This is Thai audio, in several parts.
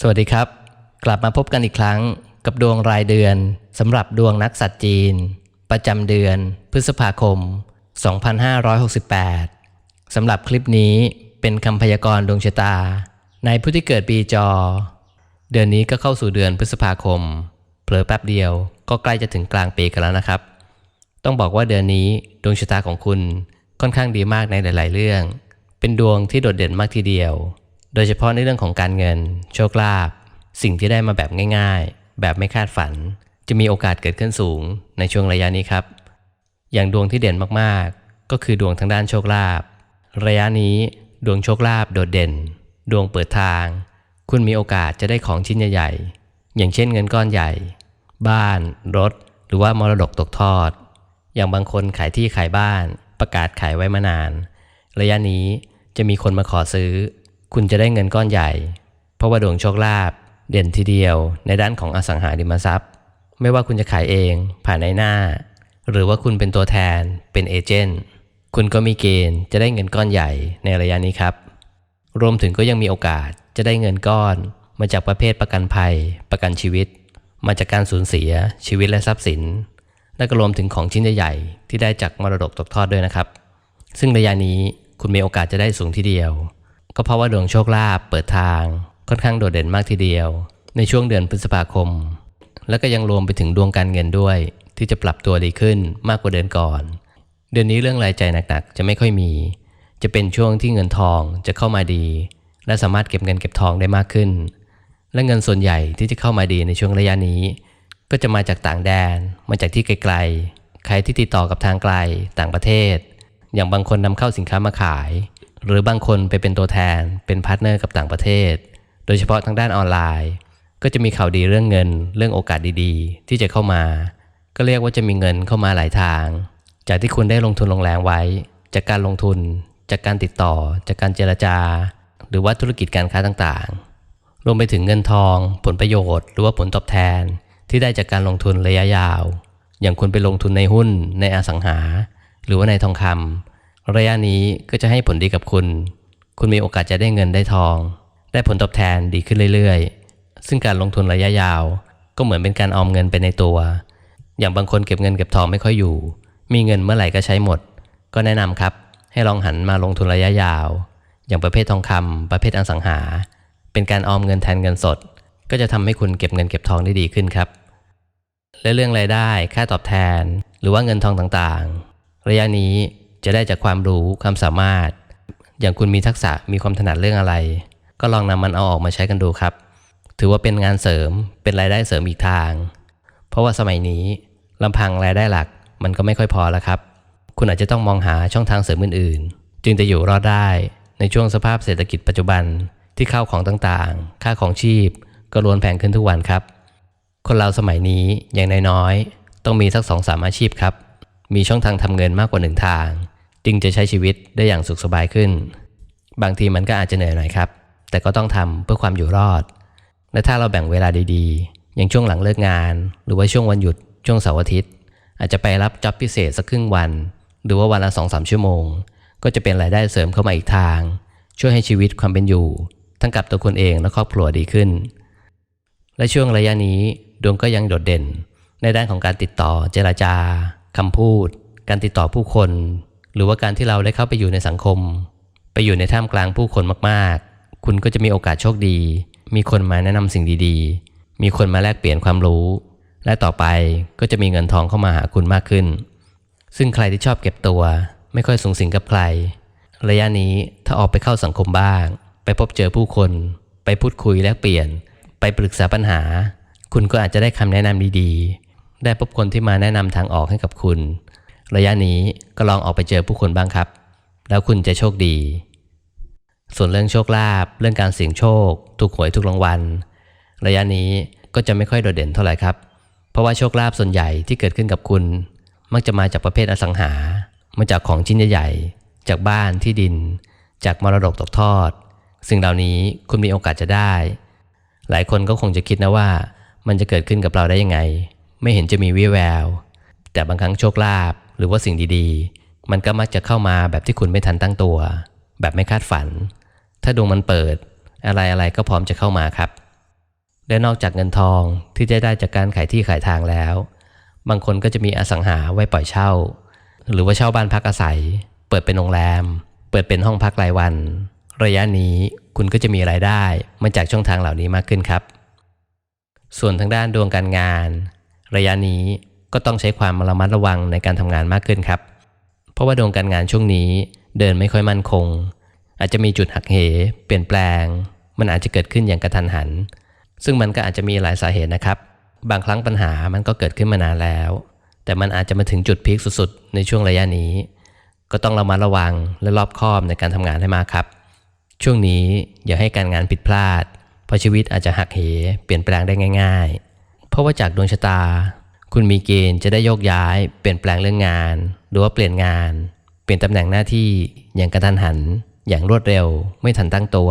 สวัสดีครับ กลับมาพบกันอีกครั้งกับดวงรายเดือนสำหรับดวงนักสัตว์จีน ประจำเดือน พฤษภาคม 2568 สำหรับคลิปนี้เป็นคำพยากรณ์ดวงชะตา ในผู้ที่เกิดปีจอ เดือนนี้ก็เข้าสู่เดือนพฤษภาคม เผลอแป๊บเดียวก็ใกล้จะถึงกลางปีกันแล้วนะครับ ต้องบอกว่าเดือนนี้ดวงชะตาของคุณค่อนข้างดีมากในหลาย ๆ เรื่อง เป็นดวงที่โดดเด่นมากทีเดียว โดยเฉพาะในเรื่องของการเงิน โชคลาภสิ่งที่ได้มาแบบง่าย ๆ แบบไม่คาดฝัน จะมีโอกาสเกิดขึ้นสูงในช่วงระยะนี้ครับ อย่างดวงที่เด่นมากๆ ก็คือดวงทางด้านโชคลาภระยะนี้ดวงโชคลาภโดดเด่น ดวงเปิดทาง คุณมีโอกาสจะได้ของชิ้นใหญ่ๆ อย่างเช่นเงินก้อนใหญ่ บ้าน รถ หรือว่ามรดกตกทอด อย่างบางคนขายที่ขายบ้าน ประกาศขายไว้มานาน ระยะนี้จะมีคนมาขอซื้อ คุณจะได้เงินก้อนใหญ่ เพราะว่าดวงโชคลาภเด่นทีเดียวในด้านของอสังหาริมทรัพย์ ไม่ว่าคุณจะขายเองผ่านในหน้า หรือว่าคุณเป็นตัวแทนเป็นเอเจนต์คุณก็มีเกณฑ์จะได้เงินก้อนใหญ่ในระยะนี้ครับ รวมถึงก็ยังมีโอกาสจะได้เงินก้อน มาจากประเภทประกันภัย ประกันชีวิต มาจากการสูญเสียชีวิตและทรัพย์สิน และก็รวมถึงของชิ้นใหญ่ๆที่ได้จากมรดกตกทอดด้วยนะครับ ซึ่งระยะนี้คุณมีโอกาสจะได้สูงทีเดียว ก็เพราะว่าดวงโชคลาภเปิดทางค่อนข้างโดดเด่นมากทีเดียว ในช่วงเดือนพฤษภาคม และก็ยังรวมไปถึงดวงการเงินด้วย ที่จะปรับตัวดีขึ้นมากกว่าเดือนก่อน เดือนนี้เรื่องรายจ่ายหนักๆ จะไม่ค่อยมี จะเป็นช่วงที่เงินทองจะเข้ามาดี และสามารถเก็บเงินเก็บทองได้มากขึ้น และเงินส่วนใหญ่ที่จะเข้ามาดีในช่วงระยะนี้ ก็จะมาจากต่างแดน มาจากที่ไกลๆใครที่ติดต่อกับทางไกลต่างประเทศ อย่างบางคนนำเข้าสินค้ามาขาย หรือบางคนไปเป็นตัวแทนเป็นพาร์ทเนอร์กับต่างประเทศ โดยเฉพาะทางด้านออนไลน์ ก็จะมีข่าวดีเรื่องเงิน เรื่องโอกาสดีๆ ที่จะเข้ามา ก็เรียกว่าจะมีเงินเข้ามาหลายทาง จากที่คุณได้ลงทุนลงแรงไว้ จากการลงทุน จากการติดต่อ จากการเจรจา หรือว่าธุรกิจการค้าต่างๆ รวมไปถึงเงินทอง ผลประโยชน์ หรือว่าผลตอบแทนที่ได้จากการลงทุนระยะยาว อย่างคุณไปลงทุนในหุ้น ในอสังหา หรือว่าในทองคำ ระยะนี้ก็จะให้ผลดีกับคุณ คุณมีโอกาสจะได้เงินได้ทอง ได้ผลตอบแทนดีขึ้นเรื่อยๆ ซึ่งการลงทุนระยะยาว ก็เหมือนเป็นการออมเงินไปในตัว อย่างบางคนเก็บเงินเก็บทองไม่ค่อยอยู่ มีเงินเมื่อไหร่ก็ใช้หมด ก็แนะนำครับ ให้ลองหันมาลงทุนระยะยาว อย่างประเภททองคำประเภทอสังหา เป็นการออมเงินแทนเงินสด ก็จะทำให้คุณเก็บเงินเก็บทองได้ดีขึ้นครับ และเรื่องรายได้ ค่าตอบแทน หรือว่าเงินทองต่างๆ ระยะนี้ จะได้จากความรู้ความสามารถ อย่างคุณมีทักษะมีความถนัดเรื่องอะไร ก็ลองนำมันเอาออกมาใช้กันดูครับ ถือว่าเป็นงานเสริมเป็นรายได้เสริมอีกทาง เพราะว่าสมัยนี้ลำพังรายได้หลักมันก็ไม่ค่อยพอแล้วครับ คุณอาจจะต้องมองหาช่องทางเสริมอื่นๆ จึงจะอยู่รอดได้ในช่วงสภาพเศรษฐกิจปัจจุบันที่ข้าวของต่างๆ ค่าของชีพก็ล้วนแพงขึ้นทุกวันครับ คนเราสมัยนี้อย่างน้อยๆ ต้องมีสักสองสามอาชีพครับ มีช่องทางทำเงินมากกว่าหนึ่งทาง จึงจะใช้ชีวิตได้อย่างสุขสบายขึ้น บางทีมันก็อาจจะเหนื่อยหน่อยครับ แต่ก็ต้องทำเพื่อความอยู่รอด และถ้าเราแบ่งเวลาดีๆ อย่างช่วงหลังเลิกงาน หรือว่าช่วงวันหยุด ช่วงเสาร์อาทิตย์ อาจจะไปรับจ็อบพิเศษสักครึ่งวัน หรือว่าวันละสองสามชั่วโมง ก็จะเป็นรายได้เสริมเข้ามาอีกทาง ช่วยให้ชีวิตความเป็นอยู่ ทั้งกับตัวคุณเองและครอบครัวดีขึ้น และช่วงระยะนี้ดวงก็ยังโดดเด่น ในด้านของการติดต่อเจรจาคำพูด การติดต่อผู้คน หรือว่าการที่เราได้เข้าไปอยู่ในสังคม ไปอยู่ในท่ามกลางผู้คนมากๆ คุณก็จะมีโอกาสโชคดี มีคนมาแนะนำสิ่งดีๆ มีคนมาแลกเปลี่ยนความรู้ และต่อไปก็จะมีเงินทองเข้ามาหาคุณมากขึ้น ซึ่งใครที่ชอบเก็บตัว ไม่ค่อยสูงสิงกับใคร ระยะนี้ถ้าออกไปเข้าสังคมบ้าง ไปพบเจอผู้คน ไปพูดคุยแลกเปลี่ยน ไปปรึกษาปัญหา คุณก็อาจจะได้คำแนะนำดีๆ ได้พบคนที่มาแนะนำทางออกให้กับคุณ ระยะนี้ก็ลองออกไปเจอผู้คนบ้างครับ แล้วคุณจะโชคดี ส่วนเรื่องโชคลาภเรื่องการเสี่ยงโชค ถูกหวยทุกรางวัล ระยะนี้ก็จะไม่ค่อยโดดเด่นเท่าไหร่ครับ เพราะว่าโชคลาภส่วนใหญ่ที่เกิดขึ้นกับคุณ มักจะมาจากประเภทอสังหา มาจากของชิ้นใหญ่ๆจากบ้านที่ดิน จากมรดกตกทอด สิ่งเหล่านี้คุณมีโอกาสจะได้ หลายคนก็คงจะคิดนะว่า มันจะเกิดขึ้นกับเราได้ยังไง ไม่เห็นจะมีวี่แวว แต่บางครั้งโชคลาภหรือว่าสิ่งดีๆ มันก็มักจะเข้ามาแบบที่คุณไม่ทันตั้งตัว แบบไม่คาดฝัน ถ้าดวงมันเปิด อะไรๆก็พร้อมจะเข้ามาครับ และนอกจากเงินทองที่จะได้จากการขายที่ขายทางแล้ว บางคนก็จะมีอสังหาไว้ปล่อยเช่า หรือว่าเช่าบ้านพักอาศัย เปิดเป็นโรงแรม เปิดเป็นห้องพักรายวัน ระยะนี้คุณก็จะมีรายได้มาจากช่องทางเหล่านี้มากขึ้นครับ ส่วนทางด้านดวงการงาน ระยะนี้ ก็ต้องใช้ความระมัดระวังในการทำงานมากขึ้นครับ เพราะว่าดวงการงานช่วงนี้เดินไม่ค่อยมั่นคง อาจจะมีจุดหักเห เปลี่ยนแปลง มันอาจจะเกิดขึ้นอย่างกระทันหัน ซึ่งมันก็อาจจะมีหลายสาเหตุนะครับ บางครั้งปัญหามันก็เกิดขึ้นมานานแล้ว แต่มันอาจจะมาถึงจุดพีคสุดๆ ในช่วงระยะนี้ ก็ต้องระมัดระวังและรอบคอบในการทำงานให้มากครับ ช่วงนี้อย่าให้การงานผิดพลาด เพราะชีวิตอาจจะหักเห เปลี่ยนแปลงได้ง่าย ๆ เพราะว่าจากดวงชะตา คุณมีเกณฑ์จะได้โยกย้ายเปลี่ยนแปลงเรื่องงาน หรือว่าเปลี่ยนงาน เปลี่ยนตำแหน่งหน้าที่อย่างกระทันหัน อย่างรวดเร็ว ไม่ทันตั้งตัว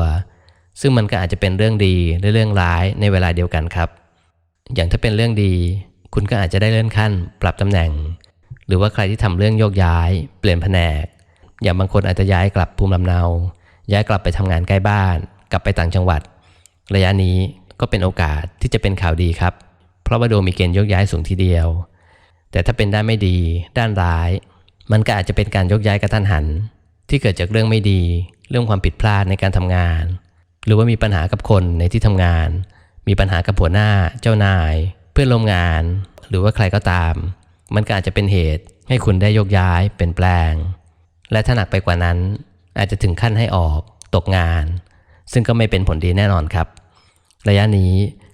ซึ่งมันก็อาจจะเป็นเรื่องดีหรือเรื่องร้ายในเวลาเดียวกันครับ อย่างถ้าเป็นเรื่องดี คุณก็อาจจะได้เลื่อนขั้น ปรับตำแหน่ง หรือว่าใครที่ทำเรื่องโยกย้าย เปลี่ยนแผนก อย่างบางคนอาจจะย้ายกลับภูมิลำเนา ย้ายกลับไปทำงานใกล้บ้าน กลับไปต่างจังหวัด ระยะนี้ก็เป็นโอกาสที่จะเป็นข่าวดีครับ เพราะว่าดวงมีเกณฑ์ยกย้ายสูงทีเดียว แต่ถ้าเป็นด้านไม่ดี ด้านร้าย มันก็อาจจะเป็นการยกย้ายกระทันหัน ที่เกิดจากเรื่องไม่ดี เรื่องความผิดพลาดในการทำงาน หรือว่ามีปัญหากับคนในที่ทำงาน มีปัญหากับหัวหน้า เจ้านาย เพื่อนร่วมงาน หรือว่าใครก็ตาม มันก็อาจจะเป็นเหตุให้คุณได้ยกย้ายเปลี่ยนแปลง และถ้าหนักไปกว่านั้น อาจจะถึงขั้นให้ออกตกงาน ซึ่งก็ไม่เป็นผลดีแน่นอนครับ ระยะนี้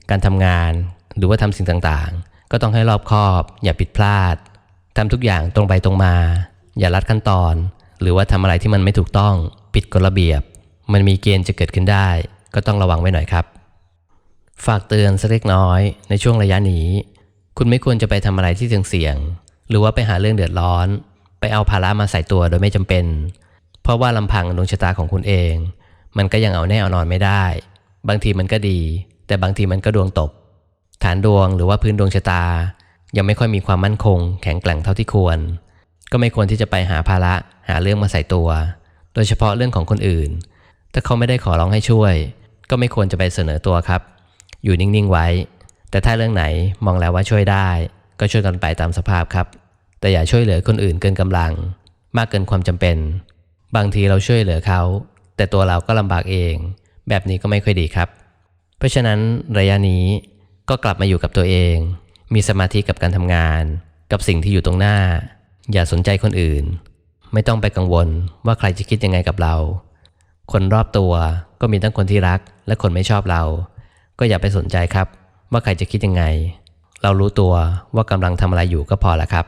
การทำงาน หรือว่าทำสิ่งต่างๆ ก็ต้องให้รอบคอบ อย่าผิดพลาดทำทุกอย่างตรงไปตรงมา อย่าลัดขั้นตอน หรือว่าทำอะไรที่มันไม่ถูกต้องผิดกฎระเบียบ มันมีเกณฑ์จะเกิดขึ้นได้ ก็ต้องระวังไว้หน่อยครับ ฝากเตือนสักเล็กน้อยในช่วงระยะนี้ คุณไม่ควรจะไปทำอะไรที่เสี่ยงหรือว่าไปหาเรื่องเดือดร้อน ไปเอาภาระมาใส่ตัวโดยไม่จำเป็น เพราะว่าลำพังดวงชะตาของคุณเอง มันก็ยังเอาแน่เอานอนไม่ได้ บางทีมันก็ดี แต่บางทีมันก็ดวงตก ฐานดวงหรือว่าพื้นดวงชะตา ยังไม่ค่อยมีความมั่นคง แข็งแกร่งเท่าที่ควร ก็ไม่ควรที่จะไปหาภาระหาเรื่องมาใส่ตัว โดยเฉพาะเรื่องของคนอื่น ถ้าเขาไม่ได้ขอร้องให้ช่วย ก็ไม่ควรจะไปเสนอตัวครับ อยู่นิ่งๆไว้ แต่ถ้าเรื่องไหนมองแล้วว่าช่วยได้ ก็ช่วยกันไปตามสภาพครับ แต่อย่าช่วยเหลือคนอื่นเกินกำลัง มากเกินความจำเป็น บางทีเราช่วยเหลือเขา แต่ตัวเราก็ลำบากเอง แบบนี้ก็ไม่ค่อยดีครับ เพราะฉะนั้นระยะนี้ ก็กลับมาอยู่กับตัวเอง มีสมาธิกับการทำงาน กับสิ่งที่อยู่ตรงหน้า อย่าสนใจคนอื่น ไม่ต้องไปกังวลว่าใครจะคิดยังไงกับเรา คนรอบตัวก็มีทั้งคนที่รัก และคนไม่ชอบเรา ก็อย่าไปสนใจครับ ว่าใครจะคิดยังไง เรารู้ตัวว่ากำลังทำอะไรอยู่ก็พอละครับ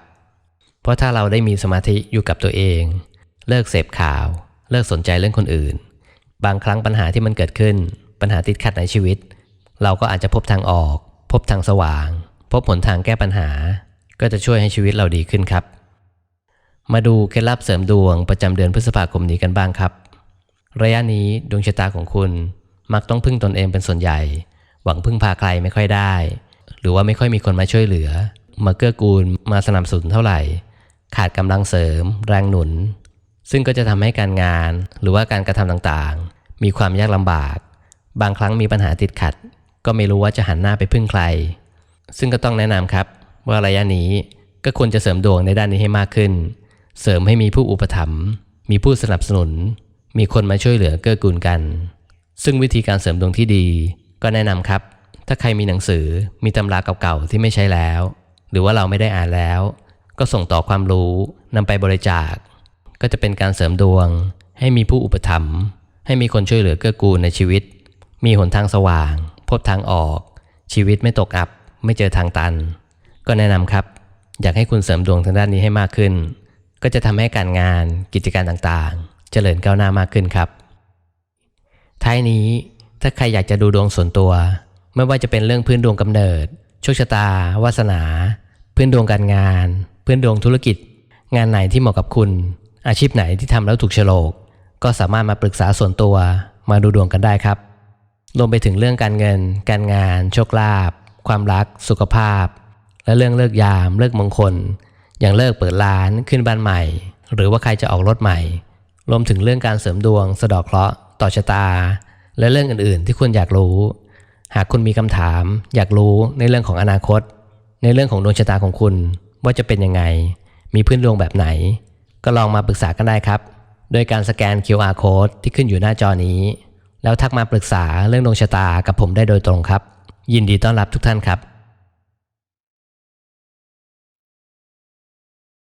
เพราะถ้าเราได้มีสมาธิอยู่กับตัวเอง เลิกเสพข่าว เลิกสนใจเรื่องคนอื่น บางครั้งปัญหาที่มันเกิดขึ้น ปัญหาติดขัดในชีวิต เราก็อาจจะพบทางออก พบทางสว่าง พบหนทางแก้ปัญหา ก็จะช่วยให้ชีวิตเราดีขึ้นครับ มาดูเคล็ดลับเสริมดวงประจำเดือนพฤษภาคมนี้กันบ้างครับ ระยะนี้ดวงชะตาของคุณมักต้องพึ่งตนเองเป็นส่วนใหญ่ หวังพึ่งพาใครไม่ค่อยได้ หรือว่าไม่ค่อยมีคนมาช่วยเหลือ มาเกื้อกูลมาสนับสนุนเท่าไหร่ ขาดกำลังเสริม แรงหนุน ซึ่งก็จะทำให้การงาน หรือว่าการกระทำต่างๆ มีความยากลำบาก บางครั้งมีปัญหาติดขัด ก็ไม่รู้ว่าจะหันหน้าไปพึ่งใคร ซึ่งก็ต้องแนะนำครับ ว่าระยะนี้ก็ควรจะเสริมดวงในด้านนี้ให้มากขึ้น เสริมให้มีผู้อุปถัมภ์มีผู้สนับสนุน มีคนมาช่วยเหลือเกื้อกูลกัน ซึ่งวิธีการเสริมดวงที่ดี ก็แนะนำครับ ถ้าใครมีหนังสือมีตำราเก่าๆที่ไม่ใช้แล้ว หรือว่าเราไม่ได้อ่านแล้ว ก็ส่งต่อความรู้นำไปบริจาค ก็จะเป็นการเสริมดวง ให้มีผู้อุปถัมภ์ให้มีคนช่วยเหลือเกื้อกูลในชีวิต มีหนทางสว่าง พบทางออก ชีวิตไม่ตกอับ ไม่เจอทางตัน ก็แนะนำครับ อยากให้คุณเสริมดวงทางด้านนี้ให้มากขึ้น ก็จะทำให้การงานกิจการต่างๆ เจริญก้าวหน้ามากขึ้นครับ ท้ายนี้ถ้าใครอยากจะดูดวงส่วนตัว ไม่ว่าจะเป็นเรื่องพื้นดวงกำเนิดโชคชะตา วาสนา พื้นดวงการงาน พื้นดวงธุรกิจ งานไหนที่เหมาะกับคุณ อาชีพไหนที่ทำแล้วถูกโฉลก ก็สามารถมาปรึกษาส่วนตัวมาดูดวงกันได้ครับ รวมไปถึงเรื่องการเงิน การงาน โชคลาภความรัก สุขภาพ และเรื่องเลิกยาม เลิกมงคล อย่างเลิกเปิดร้านขึ้นบ้านใหม่ หรือว่าใครจะออกรถใหม่ รวมถึงเรื่องการเสริมดวง สะดอกเคราะห์ต่อชะตา และเรื่องอื่นๆ ที่คุณอยากรู้ หากคุณมีคำถาม อยากรู้ในเรื่องของอนาคต ในเรื่องของดวงชะตาของคุณว่าจะเป็นยังไง มีพื้นดวงแบบไหน ก็ลองมาปรึกษากันได้ครับ โดยการสแกน QR code ที่ขึ้นอยู่หน้าจอนี้ แล้วทักมาปรึกษาเรื่องดวงชะตากับผมได้โดยตรงครับ ยินดีต้อนรับทุกท่านครับ